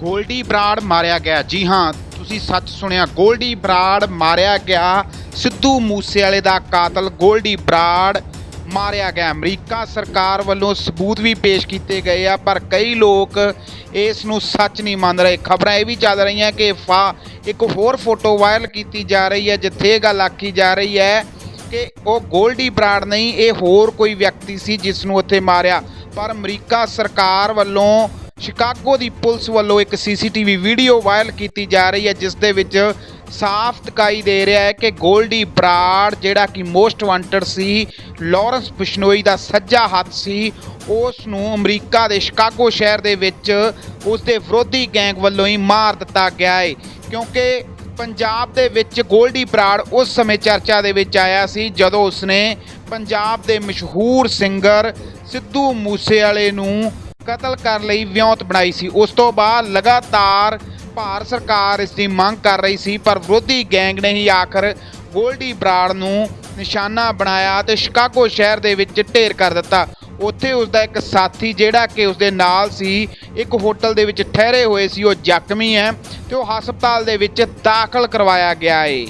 ਗੋਲਡੀ ਬਰਾੜ ਮਾਰਿਆ ਗਿਆ। ਜੀ ਹਾਂ, ਤੁਸੀਂ ਸੱਚ ਸੁਣਿਆ, ਗੋਲਡੀ ਬਰਾੜ ਮਾਰਿਆ ਗਿਆ। ਸਿੱਧੂ ਮੂਸੇਵਾਲੇ ਦਾ ਕਾਤਲ ਗੋਲਡੀ ਬਰਾੜ ਮਾਰਿਆ ਗਿਆ। ਅਮਰੀਕਾ ਸਰਕਾਰ ਵੱਲੋਂ ਸਬੂਤ ਵੀ ਪੇਸ਼ ਕੀਤੇ ਗਏ ਆ, ਪਰ ਕਈ ਲੋਕ ਇਸ ਨੂੰ ਸੱਚ ਨਹੀਂ ਮੰਨ ਰਹੇ। ਖਬਰਾਂ ਇਹ ਵੀ ਚੱਲ ਰਹੀਆਂ ਕਿ ਫਾ ਇੱਕ ਹੋਰ ਫੋਟੋ ਵਾਇਰਲ ਕੀਤੀ ਜਾ ਰਹੀ ਹੈ, ਜਿੱਥੇ ਇਹ ਗੱਲ ਆਖੀ ਜਾ ਰਹੀ ਹੈ ਕਿ ਉਹ ਗੋਲਡੀ ਬਰਾੜ ਨਹੀਂ, ਇਹ ਹੋਰ ਕੋਈ ਵਿਅਕਤੀ ਸੀ ਜਿਸ ਨੂੰ ਉੱਥੇ ਮਾਰਿਆ। ਪਰ ਅਮਰੀਕਾ ਸਰਕਾਰ ਵੱਲੋਂ ਸ਼ਿਕਾਗੋ ਦੀ ਪੁਲਿਸ ਵੱਲੋਂ ਇੱਕ ਸੀਸੀਟੀਵੀ ਵੀਡੀਓ ਵਾਇਰਲ ਕੀਤੀ ਜਾ ਰਹੀ ਹੈ, ਜਿਸ ਦੇ ਵਿੱਚ ਸਾਫ਼ ਦਿਖਾਈ ਦੇ ਰਿਹਾ ਹੈ ਕਿ ਗੋਲਡੀ ਬਰਾੜ, ਜਿਹੜਾ ਕਿ ਮੋਸਟ ਵਾਂਟਡ ਸੀ, ਲਾਰੈਂਸ ਬਿਸ਼ਨੋਈ ਦਾ ਸੱਜਾ ਹੱਥ ਸੀ ਉਸ ਨੂੰ ਅਮਰੀਕਾ ਦੇ ਸ਼ਿਕਾਗੋ ਸ਼ਹਿਰ ਦੇ ਵਿੱਚ ਉਸ ਦੇ ਵਿਰੋਧੀ ਗੈਂਗ ਵੱਲੋਂ ਹੀ ਮਾਰ ਦਿੱਤਾ ਗਿਆ ਹੈ। ਕਿਉਂਕਿ ਪੰਜਾਬ ਦੇ ਵਿੱਚ ਗੋਲਡੀ ਬਰਾੜ ਉਸ ਸਮੇਂ ਚਰਚਾ ਦੇ ਵਿੱਚ ਆਇਆ ਸੀ, ਜਦੋਂ ਉਸਨੇ ਪੰਜਾਬ ਦੇ ਮਸ਼ਹੂਰ ਸਿੰਗਰ ਸਿੱਧੂ ਮੂਸੇਵਾਲੇ ਨੂੰ ਕਤਲ ਕਰਨ ਲਈ, ਵਿਉਂਤ ਬਣਾਈ ਸੀ। ਉਸ ਤੋਂ ਬਾਅਦ ਲਗਾਤਾਰ ਭਾਰਤ ਸਰਕਾਰ ਇਸ ਦੀ ਮੰਗ ਕਰ ਰਹੀ ਸੀ, ਪਰ ਵਿਰੋਧੀ ਗੈਂਗ ਨੇ ਹੀ ਆਖਰ ਗੋਲਡੀ ਬਰਾੜ ਨੂੰ ਨਿਸ਼ਾਨਾ ਬਣਾਇਆ ਤੇ ਸ਼ਿਕਾਗੋ ਸ਼ਹਿਰ ਦੇ ਵਿੱਚ ਢੇਰ ਕਰ ਦਿੱਤਾ। ਉੱਥੇ ਉਸ ਦਾ ਇੱਕ ਸਾਥੀ, ਜਿਹੜਾ ਕਿ ਉਸ ਦੇ ਨਾਲ ਸੀ, ਇੱਕ ਹੋਟਲ ਦੇ ਵਿੱਚ ਠਹਿਰੇ ਹੋਏ ਸੀ, ਉਹ ਜ਼ਖਮੀ ਹੈ ਤੇ ਉਹ ਹਸਪਤਾਲ ਦੇ ਵਿੱਚ ਦਾਖਲ ਕਰਵਾਇਆ ਗਿਆ ਏ।